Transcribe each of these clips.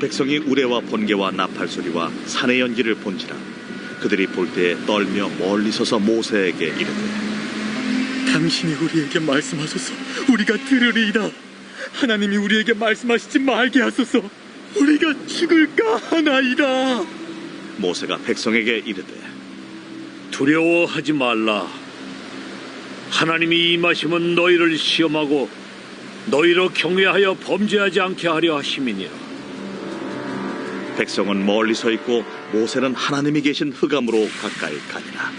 백성이 우레와 번개와 나팔 소리와 산의 연기를 본지라 그들이 볼 때에 떨며 멀리 서서 모세에게 이르되 당신이 우리에게 말씀하소서 우리가 들으리이다 하나님이 우리에게 말씀하시지 말게 하소서 우리가 죽을까 하나이다 모세가 백성에게 이르되 두려워하지 말라. 하나님이 임하시면 너희를 시험하고 너희로 경외하여 범죄하지 않게 하려 하심이니라. 백성은 멀리 서 있고 모세는 하나님이 계신 흑암으로 가까이 가니라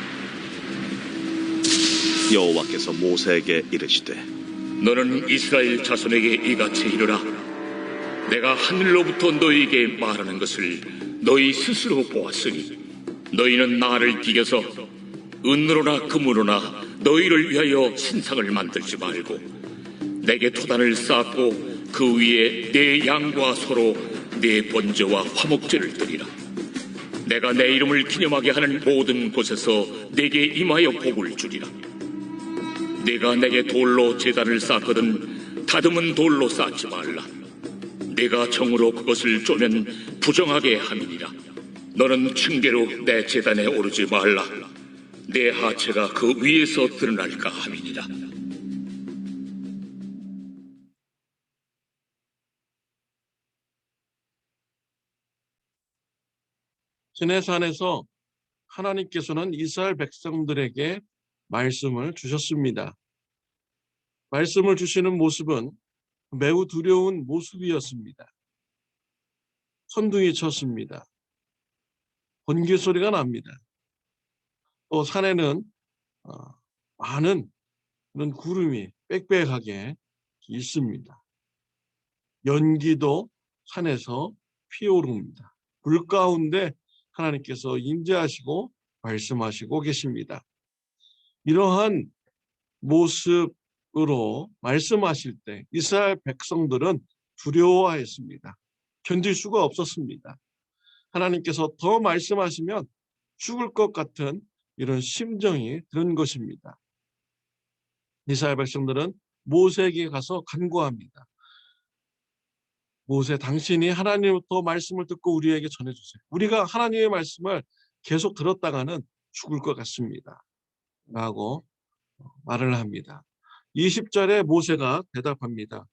여호와께서 모세에게 이르시되 너는 이스라엘 자손에게 이같이 이르라. 내가 하늘로부터 너희에게 말하는 것을 너희 스스로 보았으니 너희는 나를 비겨서 은으로나 금으로나 너희를 위하여 신상을 만들지 말고 내게 토단을 쌓고 그 위에 내 양과 소로 내 번제와 화목제를 드리라. 내가 내 이름을 기념하게 하는 모든 곳에서 내게 임하여 복을 주리라. 내가 내게 돌로 재단을 쌓거든 다듬은 돌로 쌓지 말라. 내가 정으로 그것을 쪼면 부정하게 함이니라. 너는 층계로 내 재단에 오르지 말라. 내 하체가 그 위에서 드러날까 함이니라. 시내산에서 하나님께서는 이스라엘 백성들에게 말씀을 주셨습니다. 말씀을 주시는 모습은 매우 두려운 모습이었습니다. 천둥이 쳤습니다. 번개 소리가 납니다. 또 산에는 어, 많은 그런 구름이 빽빽하게 있습니다. 연기도 산에서 피어오릅니다. 불 가운데 하나님께서 임재하시고 말씀하시고 계십니다. 이러한 모습으로 말씀하실 때 이스라엘 백성들은 두려워했습니다. 견딜 수가 없었습니다. 하나님께서 더 말씀하시면 죽을 것 같은 이런 심정이 드는 것입니다. 이스라엘 백성들은 모세에게 가서 간구합니다. 모세 당신이 하나님부터 말씀을 듣고 우리에게 전해주세요. 우리가 하나님의 말씀을 계속 들었다가는 죽을 것 같습니다. 라고 말을 합니다. 20절에 모세가 대답합니다.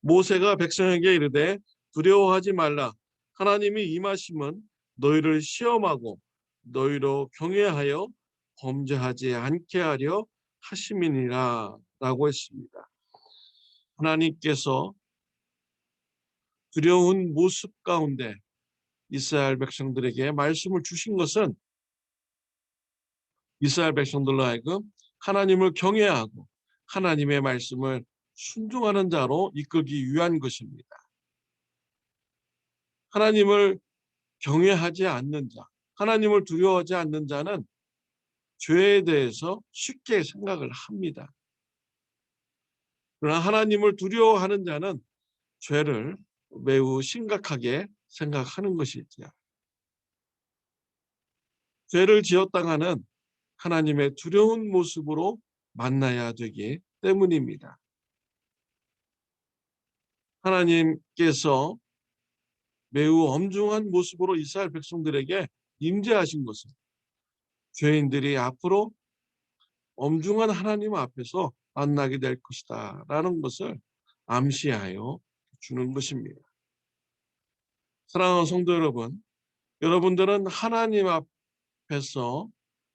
모세가 백성에게 이르되 두려워하지 말라. 하나님이 임하심은 너희를 시험하고 너희로 경외하여 범죄하지 않게 하려 하심이니라 라고 했습니다. 하나님께서 두려운 모습 가운데 이스라엘 백성들에게 말씀을 주신 것은 이스라엘 백성들로 하여금 하나님을 경외하고 하나님의 말씀을 순종하는 자로 이끌기 위한 것입니다. 하나님을 경외하지 않는 자, 하나님을 두려워하지 않는 자는 죄에 대해서 쉽게 생각을 합니다. 그러나 하나님을 두려워하는 자는 죄를 매우 심각하게 생각하는 것이지요. 죄를 지었다가는 하나님의 두려운 모습으로 만나야 되기 때문입니다. 하나님께서 매우 엄중한 모습으로 이스라엘 백성들에게 임재하신 것은 죄인들이 앞으로 엄중한 하나님 앞에서 만나게 될 것이다 라는 것을 암시하여 주는 것입니다. 사랑하는 성도 여러분, 여러분들은 하나님 앞에서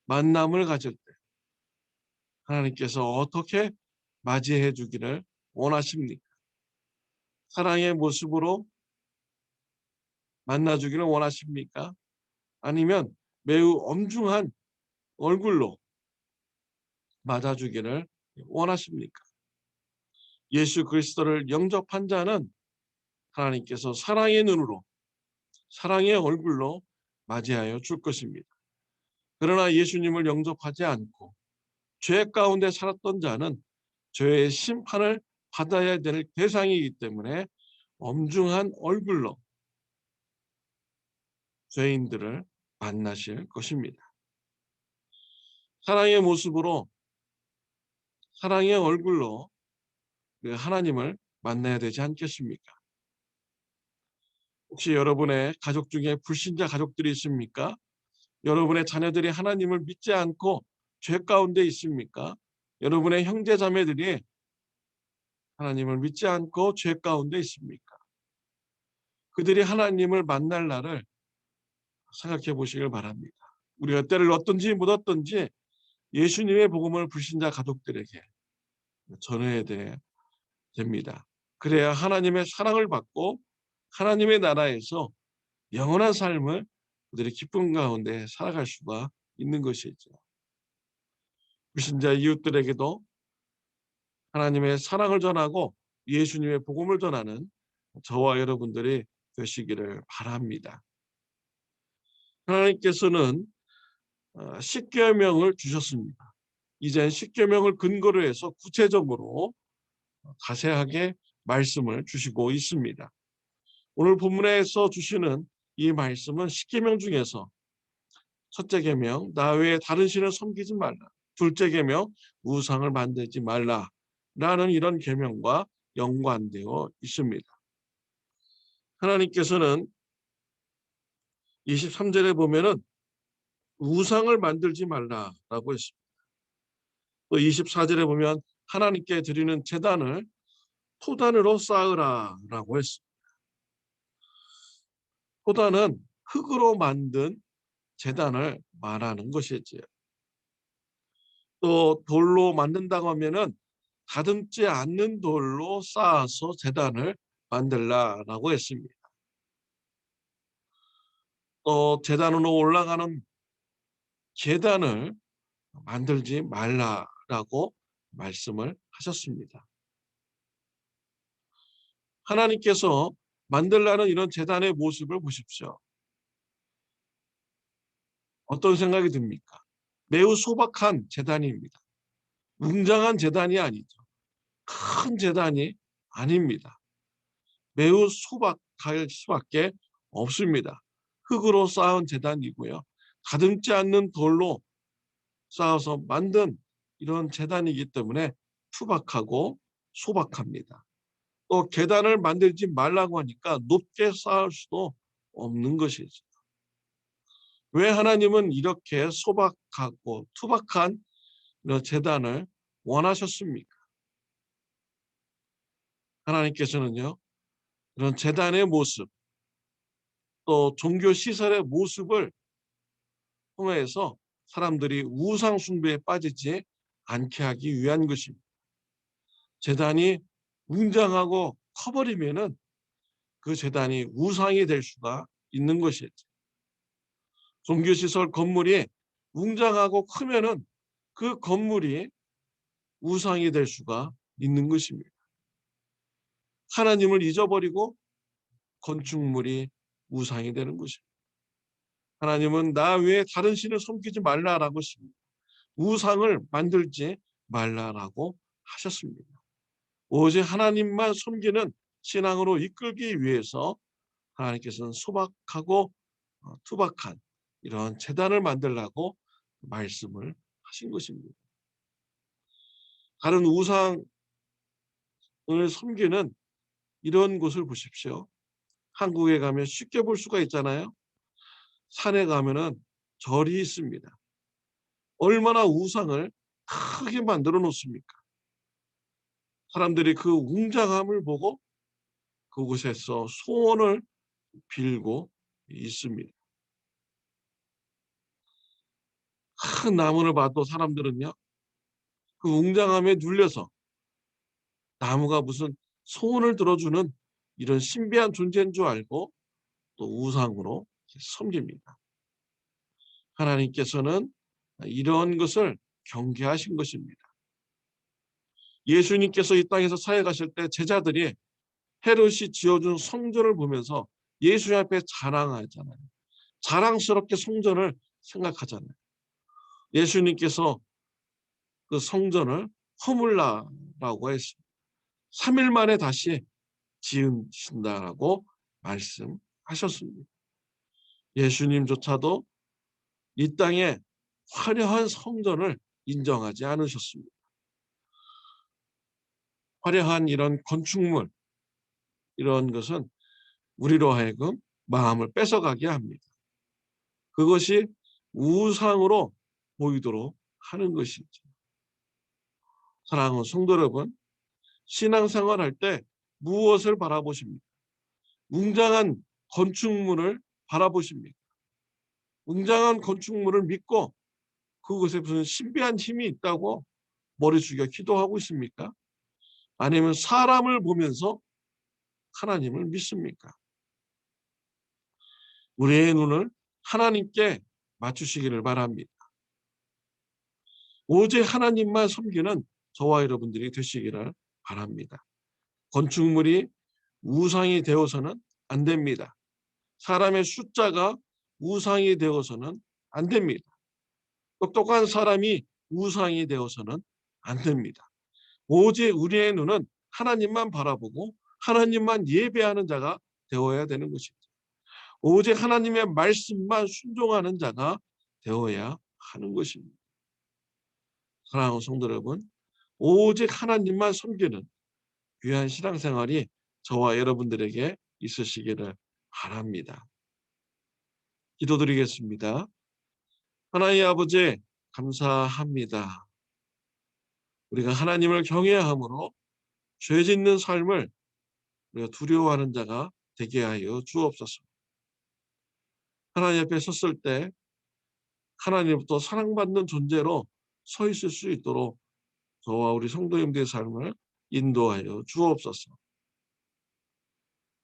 만남을 가질 때 하나님께서 어떻게 맞이해 주기를 원하십니까? 사랑의 모습으로 만나 주기를 원하십니까? 아니면 매우 엄중한 얼굴로 맞아 주기를 원하십니까? 예수 그리스도를 영접한 자는 하나님께서 사랑의 눈으로 사랑의 얼굴로 맞이하여 줄 것입니다. 그러나 예수님을 영접하지 않고 죄 가운데 살았던 자는 죄의 심판을 받아야 될 대상이기 때문에 엄중한 얼굴로 죄인들을 만나실 것입니다. 사랑의 모습으로 사랑의 얼굴로 그 하나님을 만나야 되지 않겠습니까? 혹시 여러분의 가족 중에 불신자 가족들이 있습니까? 여러분의 자녀들이 하나님을 믿지 않고 죄 가운데 있습니까? 여러분의 형제 자매들이 하나님을 믿지 않고 죄 가운데 있습니까? 그들이 하나님을 만날 날을 생각해 보시길 바랍니다. 우리가 때를 어떤지 못 어떤지 예수님의 복음을 불신자 가족들에게 전해야 돼- 됩니다. 그래야 하나님의 사랑을 받고 하나님의 나라에서 영원한 삶을 그들이 기쁨 가운데 살아갈 수가 있는 것이죠. 불신자 이웃들에게도 하나님의 사랑을 전하고 예수님의 복음을 전하는 저와 여러분들이 되시기를 바랍니다. 하나님께서는 어, 십계명을 주셨습니다. 이젠 십계명을 근거로 해서 구체적으로 자세하게 말씀을 주시고 있습니다. 오늘 본문에서 주시는 이 말씀은 십계명 중에서 첫째 계명 나 외에 다른 신을 섬기지 말라. 둘째 계명 우상을 만들지 말라 라는 이런 계명과 연관되어 있습니다. 하나님께서는 23절에 보면은 우상을 만들지 말라라고 했습니다. 또 24절에 보면 하나님께 드리는 제단을 토단으로 쌓으라라고 했습니다. 토단은 흙으로 만든 제단을 말하는 것이지요. 또 돌로 만든다고 하면은 다듬지 않는 돌로 쌓아서 제단을 만들라라고 했습니다. 또 제단으로 올라가는 계단을 만들지 말라라고 말씀을 하셨습니다. 하나님께서 만들라는 이런 재단의 모습을 보십시오. 어떤 생각이 듭니까? 매우 소박한 재단입니다. 웅장한 재단이 아니죠. 큰 재단이 아닙니다. 매우 소박할 수밖에 없습니다. 흙으로 쌓은 재단이고요. 다듬지 않는 돌로 쌓아서 만든 이런 재단이기 때문에 투박하고 소박합니다. 또 계단을 만들지 말라고 하니까 높게 쌓을 수도 없는 것이죠. 왜 하나님은 이렇게 소박하고 투박한 재단을 원하셨습니까? 하나님께서는요, 이런 재단의 모습, 또 종교 시설의 모습을 통해서 사람들이 우상 숭배에 빠지지 않게 하기 위한 것입니다. 재단이 웅장하고 커버리면은 그 재단이 우상이 될 수가 있는 것이죠. 종교시설 건물이 웅장하고 크면은 그 건물이 우상이 될 수가 있는 것입니다. 하나님을 잊어버리고 건축물이 우상이 되는 것입니다. 하나님은 나 외에 다른 신을 섬기지 말라라고 했습니다. 우상을 만들지 말라라고 하셨습니다. 오직 하나님만 섬기는 신앙으로 이끌기 위해서 하나님께서는 소박하고 어, 투박한 이런 재단을 만들라고 말씀을 하신 것입니다. 다른 우상을 섬기는 이런 곳을 보십시오. 한국에 가면 쉽게 볼 수가 있잖아요. 산에 가면은 절이 있습니다. 얼마나 우상을 크게 만들어 놓습니까? 사람들이 그 웅장함을 보고 그곳에서 소원을 빌고 있습니다. 큰 나무를 봐도 사람들은요, 그 웅장함에 눌려서 나무가 무슨 소원을 들어주는 이런 신비한 존재인 줄 알고 또 우상으로 섬깁니다. 하나님께서는 이런 것을 경계하신 것입니다. 예수님께서 이 땅에서 사역하실 때 제자들이 헤롯이 지어준 성전을 보면서 예수 앞에 자랑하잖아요. 자랑스럽게 성전을 생각하잖아요. 예수님께서 그 성전을 허물라라고 했습니다. 3일 만에 다시 지으신다라고 말씀하셨습니다. 예수님조차도 이 땅에 화려한 성전을 인정하지 않으셨습니다. 화려한 이런 건축물 이런 것은 우리로 하여금 마음을 뺏어가게 합니다. 그것이 우상으로 보이도록 하는 것이죠. 사랑하는 성도 여러분, 신앙생활 할 때 무엇을 바라보십니까? 웅장한 건축물을 바라보십니까? 웅장한 건축물을 믿고 그것에 무슨 신비한 힘이 있다고 머리 숙여 기도하고 있습니까? 아니면 사람을 보면서 하나님을 믿습니까? 우리의 눈을 하나님께 맞추시기를 바랍니다. 오직 하나님만 섬기는 저와 여러분들이 되시기를 바랍니다. 건축물이 우상이 되어서는 안 됩니다. 사람의 숫자가 우상이 되어서는 안 됩니다. 똑똑한 사람이 우상이 되어서는 안 됩니다. 오직 우리의 눈은 하나님만 바라보고 하나님만 예배하는 자가 되어야 되는 것입니다. 오직 하나님의 말씀만 순종하는 자가 되어야 하는 것입니다. 사랑하는 성도 여러분, 오직 하나님만 섬기는 귀한 신앙생활이 저와 여러분들에게 있으시기를 바랍니다. 기도드리겠습니다. 하나님 아버지 감사합니다. 우리가 하나님을 경외함으로 죄 짓는 삶을 우리가 두려워하는 자가 되게 하여 주옵소서. 하나님 앞에 섰을 때 하나님부터 사랑받는 존재로 서 있을 수 있도록 저와 우리 성도님들의 삶을 인도하여 주옵소서.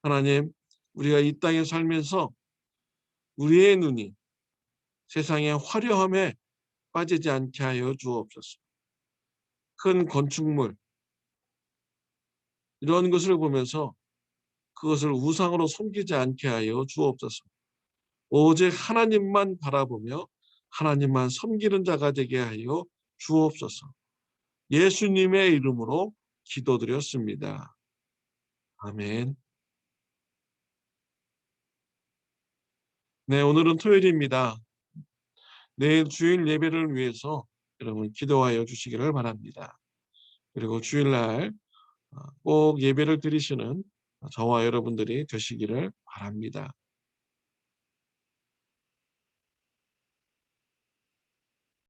하나님, 우리가 이 땅에 살면서 우리의 눈이 세상의 화려함에 빠지지 않게 하여 주옵소서. 큰 건축물, 이런 것을 보면서 그것을 우상으로 섬기지 않게 하여 주옵소서. 오직 하나님만 바라보며 하나님만 섬기는 자가 되게 하여 주옵소서. 예수님의 이름으로 기도드렸습니다. 아멘. 네, 오늘은 토요일입니다. 내일 주일 예배를 위해서 여러분 기도하여 주시기를 바랍니다. 그리고 주일날 어, 꼭 예배를 드리시는 저와 여러분들이 되시기를 바랍니다.